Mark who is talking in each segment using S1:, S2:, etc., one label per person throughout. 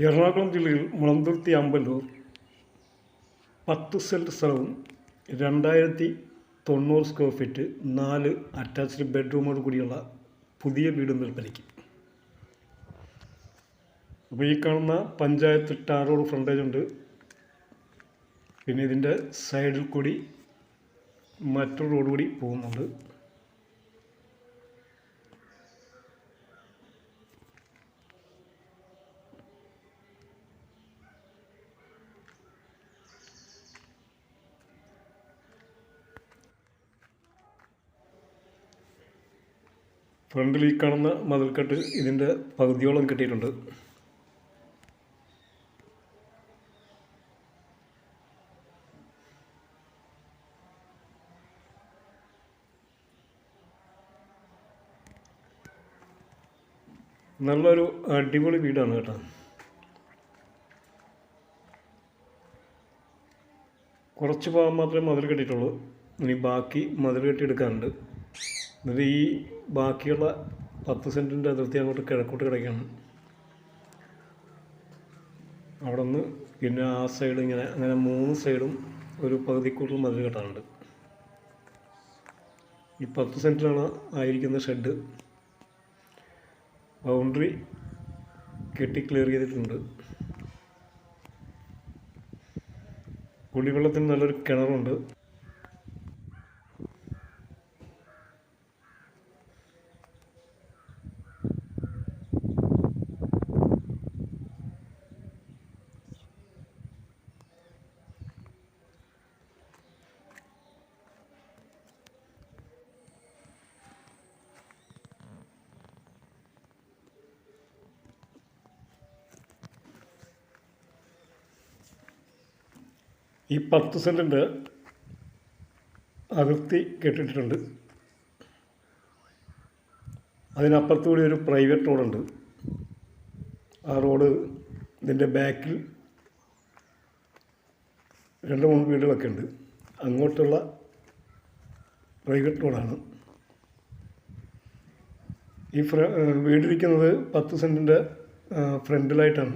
S1: എറണാകുളം ജില്ലയിൽ മുളന്തുരുത്തി അമ്പലൂർ പത്ത് സെന്റ് സ്ഥലവും രണ്ടായിരത്തി തൊണ്ണൂറ് സ്ക്വയർ ഫീറ്റ് നാല് അറ്റാച്ച്ഡ് ബെഡ്റൂമോട് കൂടിയുള്ള പുതിയ വീടും വിൽപ്പനയ്ക്ക്. അപ്പോൾ ഈ കാണുന്ന പഞ്ചായത്ത് ടാർ റോഡ് ഫ്രണ്ടേജ് ഉണ്ട്. പിന്നെ ഇതിന്റെ സൈഡിൽ കൂടി മറ്റൊരു റോഡ് കൂടി പോകുന്നുണ്ട്. ഫ്രണ്ടിൽ ഈ കാണുന്ന മതിൽക്കെട്ട് ഇതിന്റെ പകുതിയോളം കെട്ടിയിട്ടുണ്ട്. നല്ലൊരു അടിപൊളി വീടാണ് കേട്ടോ. കുറച്ച് ഭാഗം മാത്രമേ മതിൽ കെട്ടിയിട്ടുള്ളൂ ഇനി ബാക്കി മതിൽ കെട്ടിയെടുക്കാനുണ്ട് എന്നിട്ട് ഈ ബാക്കിയുള്ള പത്ത് സെന്റിന്റെ അതിർത്തി അങ്ങോട്ട് കിഴക്കോട്ട് കിടക്കുകയാണ്. അവിടെ നിന്ന് പിന്നെ ആ സൈഡ് ഇങ്ങനെ അങ്ങനെ മൂന്ന് സൈഡും ഒരു പകുതി കൂടുതൽ മതിൽ കെട്ടാനുണ്ട്. ഈ പത്ത് സെന്റിലാണ് ആയിരിക്കുന്ന ഷെഡ് ബൗണ്ടറി കെട്ടി ക്ലിയർ ചെയ്തിട്ടുണ്ട്. കുടിവെള്ളത്തിന് നല്ലൊരു കിണറുണ്ട്. ഈ പത്ത് സെന്റിന്റെ അതിർത്തി കെട്ടിട്ടിട്ടുണ്ട് അതിനപ്പുറത്ത് കൂടി ഒരു പ്രൈവറ്റ് റോഡുണ്ട്. ആ റോഡ് ഇതിന്റെ ബാക്കിൽ രണ്ട് മൂന്ന് വീടുകളൊക്കെ ഉണ്ട്. അങ്ങോട്ടുള്ള പ്രൈവറ്റ് റോഡാണ്. ഈ ഫ്ര വീടിരിക്കുന്നത് പത്ത് സെന്റിന്റെ ഫ്രണ്ടിലായിട്ടാണ്.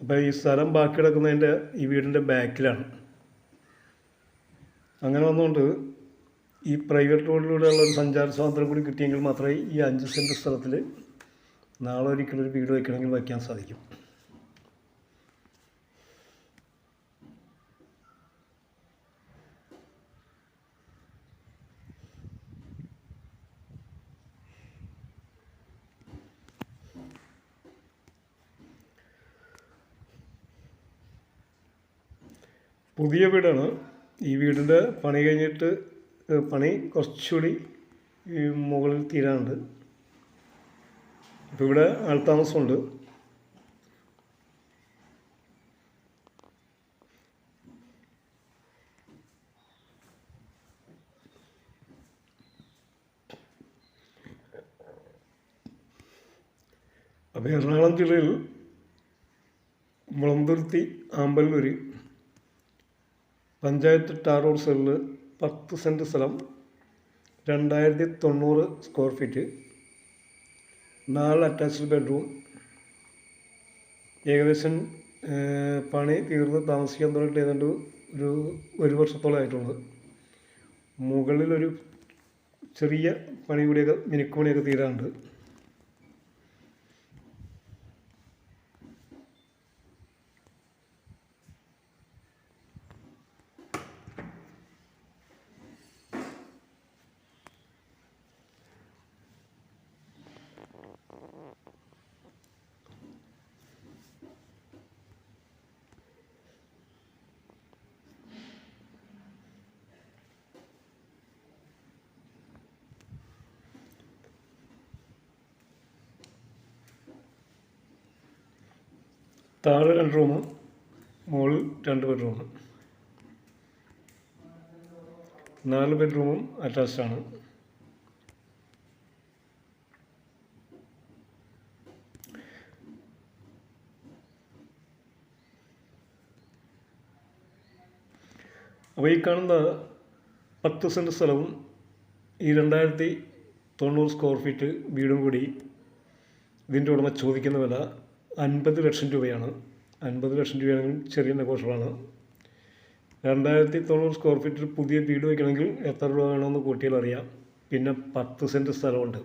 S1: അപ്പോൾ ഈ സ്ഥലം ബാക്കി കിടക്കുന്നതിന്റെ ഈ വീടിന്റെ ബാക്കിലാണ്. അങ്ങനെ വന്നുകൊണ്ട് ഈ പ്രൈവറ്റ് റോഡിലൂടെയുള്ള ഒരു സഞ്ചാര സ്വാതന്ത്ര്യം കൂടി കിട്ടിയെങ്കിൽ മാത്രമേ ഈ അഞ്ച് സെന്റ് സ്ഥലത്തിൽ നാളെ ഒരിക്കലും ഒരു വീട് വയ്ക്കണമെങ്കിൽ വയ്ക്കാൻ സാധിക്കും. പുതിയ വീടാണ്. ഈ വീടിന്റെ പണി കഴിഞ്ഞിട്ട് പണി കുറച്ചുകൂടി മുകളിൽ തീരാനുണ്ട്. ഇപ്പോൾ ഇവിടെ ആൾത്താമസമുണ്ട്. അപ്പോൾ എറണാകുളം ജില്ലയിൽ മുളന്തുരുത്തി ആമ്പല്ലൂർ പഞ്ചായത്ത് ടാർ റോഡ് സൈഡിൽ പത്ത് സെന്റ് സ്ഥലം രണ്ടായിരത്തി തൊണ്ണൂറ് സ്ക്വയർ ഫീറ്റ് നാല് അറ്റാച്ച്ഡ് ബെഡ്റൂം ഏകദേശം പണി തീർന്ന് താമസിക്കാൻ തുടങ്ങിയിട്ട് ഏതാണ്ട് ഒരു ഒരു വർഷത്തോളം ആയിട്ടുള്ളത്. മുകളിലൊരു ചെറിയ പണി കൂടിയൊക്കെ മിനുക്ക് പണിയൊക്കെ തീരാനുണ്ട്. താഴെ രണ്ട് റൂം മുകളിൽ രണ്ട് ബെഡ്റൂം നാല് ബെഡ്റൂമും അറ്റാച്ച്ഡ് ആണ്. അപ്പോൾ ഈ കാണുന്ന പത്ത് സെന്റ് സ്ഥലവും ഈ രണ്ടായിരത്തി തൊണ്ണൂറ് സ്ക്വയർ ഫീറ്റ് വീടും കൂടി ഇതിന്റെ ഉടമ ചോദിക്കുന്ന വില അൻപത് ലക്ഷം രൂപയാണ്. അൻപത് ലക്ഷം രൂപയാണെങ്കിൽ ചെറിയ നെഗോഷ്യബിളാണ്. രണ്ടായിരത്തി തൊണ്ണൂറ് സ്ക്വയർ ഫീറ്റിൽ പുതിയ വീട് വയ്ക്കണമെങ്കിൽ എത്ര രൂപ വേണമെന്ന് കൂട്ടിയാൽ അറിയാം പിന്നെ പത്ത് സെന്റ് സ്ഥലമുണ്ട്.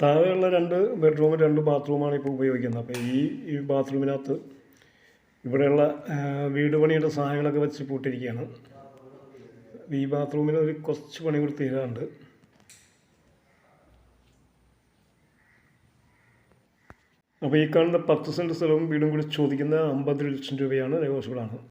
S1: താഴെയുള്ള രണ്ട് ബെഡ്റൂം രണ്ട് ബാത്റൂമാണ് ഇപ്പോൾ ഉപയോഗിക്കുന്നത്. അപ്പോൾ ഈ ഈ ബാത്റൂമിനകത്ത് ഇവിടെയുള്ള വീട് പണിയുടെ സാധനങ്ങളൊക്കെ വെച്ച് പൂട്ടിയിരിക്കുകയാണ്. ഈ ബാത്റൂമിന് ഒരു കുറച്ച് പണി കൂടി തീരാറുണ്ട് അപ്പോൾ ഈ കാണുന്ന പത്ത് സെന്റ് സ്ഥലവും വീടും കൂടി ചോദിക്കുന്ന അമ്പത് ലക്ഷം രൂപയാണ് നെഗോഷ്യബിളാണ്.